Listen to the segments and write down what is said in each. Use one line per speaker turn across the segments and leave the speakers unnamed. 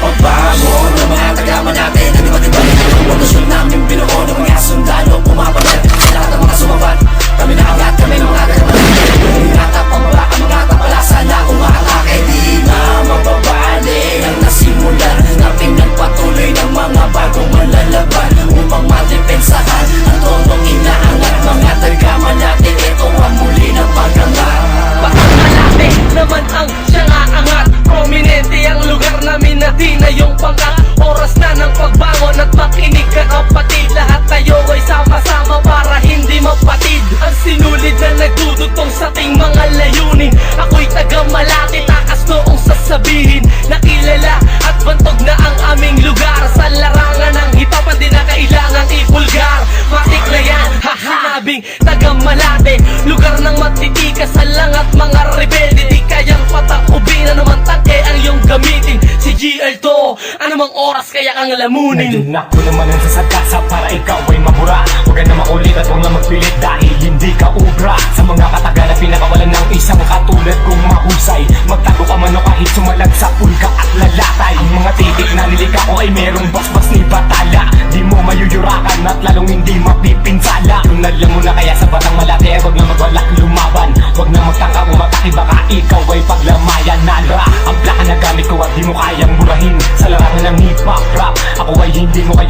pagbago Ng mga tagaman natin.
Na di matibay Revolusyon namin binuo ng mga sundalo Pumapalit. Sa lahat ng mga sumabat Kami na angat, kami ng mga kagaman Hinatap ang baba, ang mga tapat kaya kang lamunin
Nadinak ko naman ang sasagkasa para ikaw ay mabura. Huwag ka na maulit at huwag na magpilit dahil hindi ka ubra. Sa mga kataga na pinakawalan ng isang katulad kong mahusay Magtago ka man o kahit sumalag sa pulka at lalatay. Ang mga titik na nilika ko ay merong basbas ni Batala. Di mo mayuyurakan at lalong hindi mapipinsala. Yung alam mo na kaya sa batang malate ay huwag na magwalak lumaban. Huwag na magtangka umatake baka ikaw ay paglamayan. Nalra ang plaka na gamit ko at di mo kayang Ako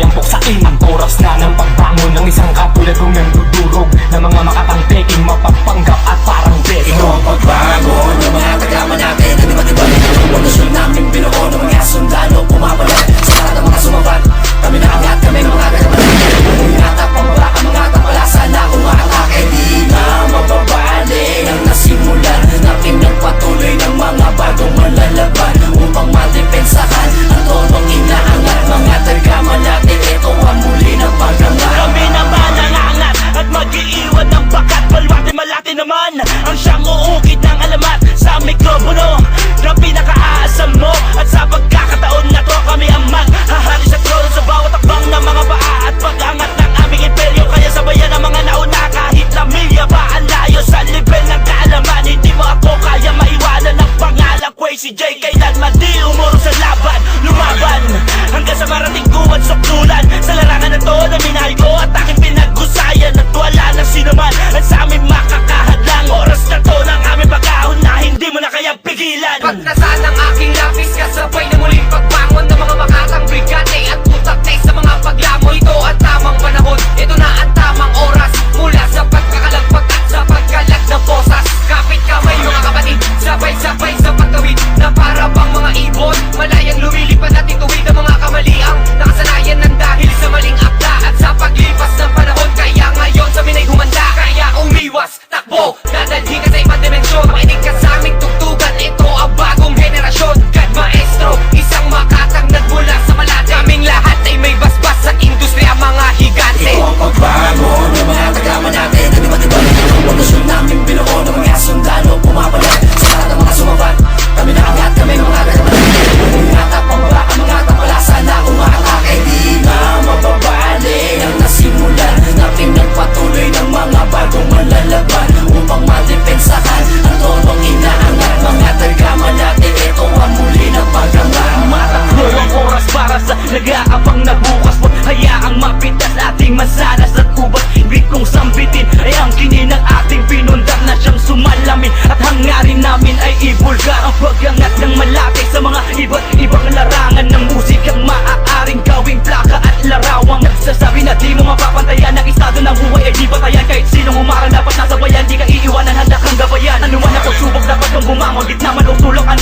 sa
nag-aabang na bukas Huwag hayaang mapitas ating masanas at ubat Ibig kong sambitin ay ang kinin ng ating pinundan Na siyang sumalamin. At hangarin namin ay ibulgar Ang pagangat ng malaki sa mga iba't ibang larangan Ng musikang maaaring gawing plaka at larawang Nagsasabi na di mo mapapantayan Ang estado ng buhay. Ay di batayan Kahit sinong umarang dapat nasa bayan Di ka iiwanan, handa kang gabayan. Ano man ang pagsubok dapat kang bumangon Gitna man o sulok, ano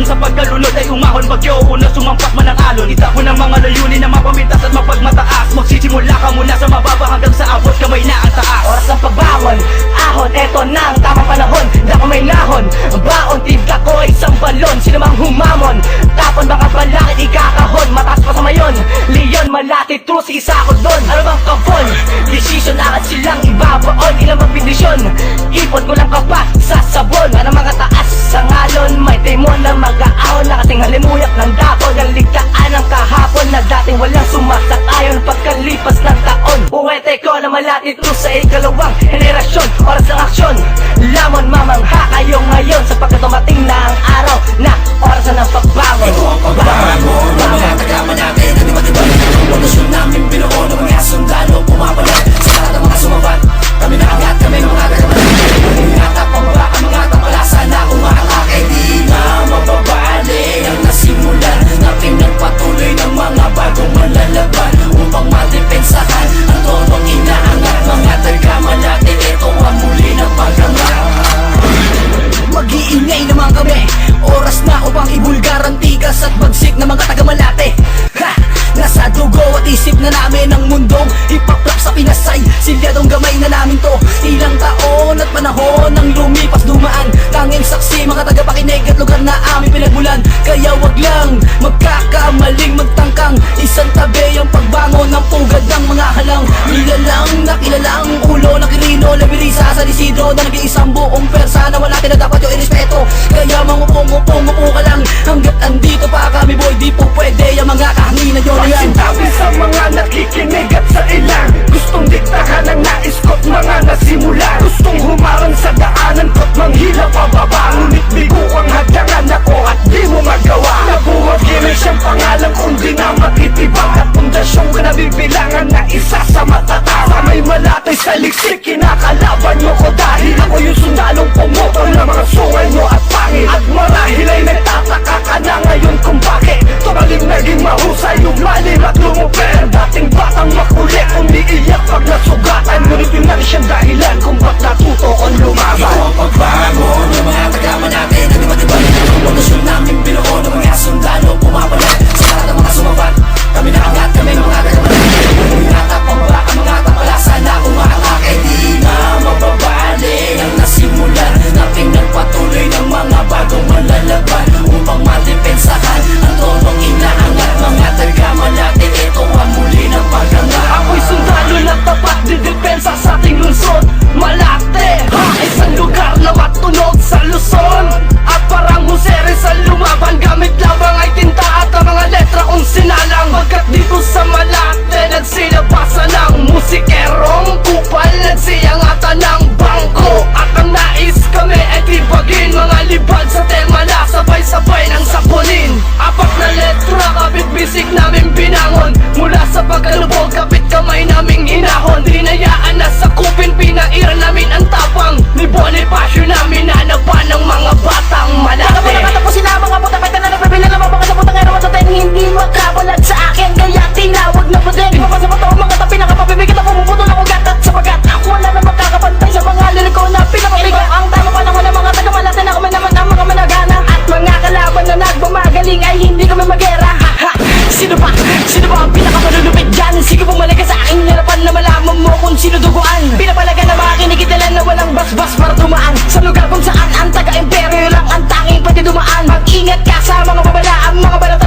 Matutong sa pagkalunod ay umahon. Bagyo na sumampas man ang alon. Itapon ang mga layunin na mapamintas at mapagmataas. Magsisimula ka muna sa mababa hanggang sa abot kamay na ang taas.
Oras ng pagbangon, ahon, eto na ang tamang panahon. Dako may nahon, baon, tigka ko isang balon. Sino mang humamon, tapon baka balakid ikakahon. Mataas pa sa mayon, leon, malati, true, isa ako doon. Ano bang kabon, decision agad silang ibabaon. Ilang magbindisyon, ipon ko lang ka pa sa sabon. Ano may timon na mag-aahon Nakating halimuyak ng dako, galigtaan ng kahapon Na dating walang sumasat ayon pagkalipas ng taon Uwete ko na malati true sa ikalawang henerasyon. Oras ng aksyon, lamon mamangha kayo ngayon. Sapagkat dumating na ang araw na oras na ng pagbangon
ang
San Isidro na
nag-iisa gising ay
hindi kami magera ha. Sino ba? Sino ba ang pinakamalulupit dyan? Sige bumalik ka sa aking harapan na malaman mo kung sino duguan Pinapalaga na mga kinikidalan na walang basbas -bas para dumaan Sa lugar kung saan ang taga-imperyo lang ang tanging pati dumaan Mag-ingat ka sa mga babala ang mga balat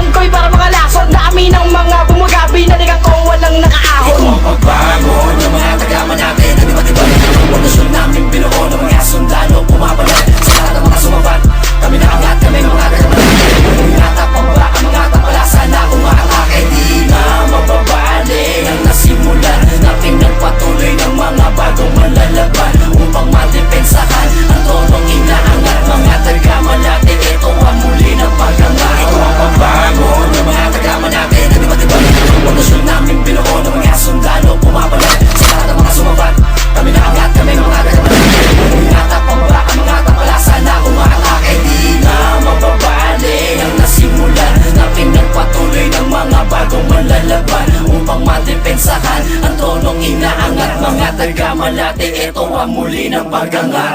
pamuli ng
paganga